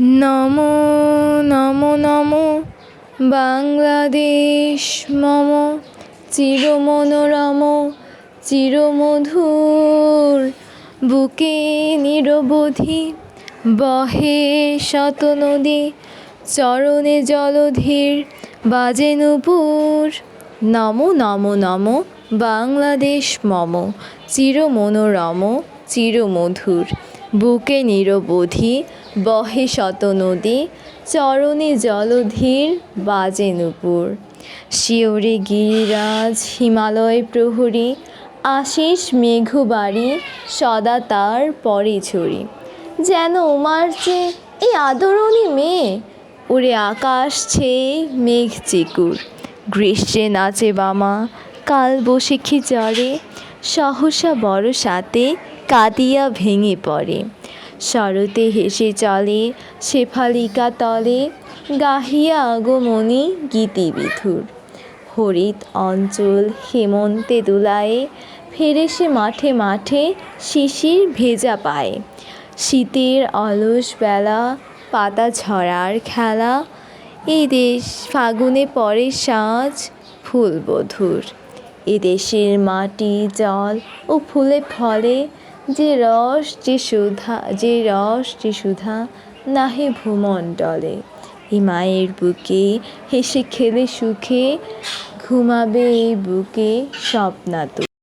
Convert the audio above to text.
নমো নমো নমো। বাংলাদেশ, মম। চিরমনোরম, চিরমধুর। বুকে নিরবধি, বহে শত নদী চরণে জলধির, বাজে নূপুর। নমো নমো নমো। বাংলাদেশ, মম। চিরমনোরম, চিরমধুর। বুকে নিরবধি বহে শত নদী, চরণে জলধির বাজে নূপুর। শিওরে গিরিরাজ, হিমালয় প্রহরী, আশিস মেঘবাড়ি, সদা তার পরে ছড়ি যেন উমার চেয়ে এই আদরণী মেয়ে ওরে আকাশ ছেয়ে মেঘ চিকুর। গ্রীষ্মে নাচে বামা, কাল বৈশাখী জ্বরে সহসা বড় সাথে কাঁদিয়া ভেঙে পড়ে। শরতে হেসে চলে শেফালিকা তলে, গাহিয়া আগমনী গীতি বিধুর হরিত অঞ্চল হেমন্তে দোলায়ে, ফেরে সে মাঠে মাঠে শিশির ভেজা পায়। শীতের অলস বেলা, পাতা ঝরার খেলা, এ দেশ ফাগুনে পরে সাজ ফুল বধুর এদেশের মাটি, জল ও ফুলে ফলে যে রস যে সুধা, যে রস যে সুধা নাহে ভূমণ্ডলে। এই মায়ের বুকে হেসে খেলে সুখে, ঘুমাবে এই বুকে স্বপ্নাতুর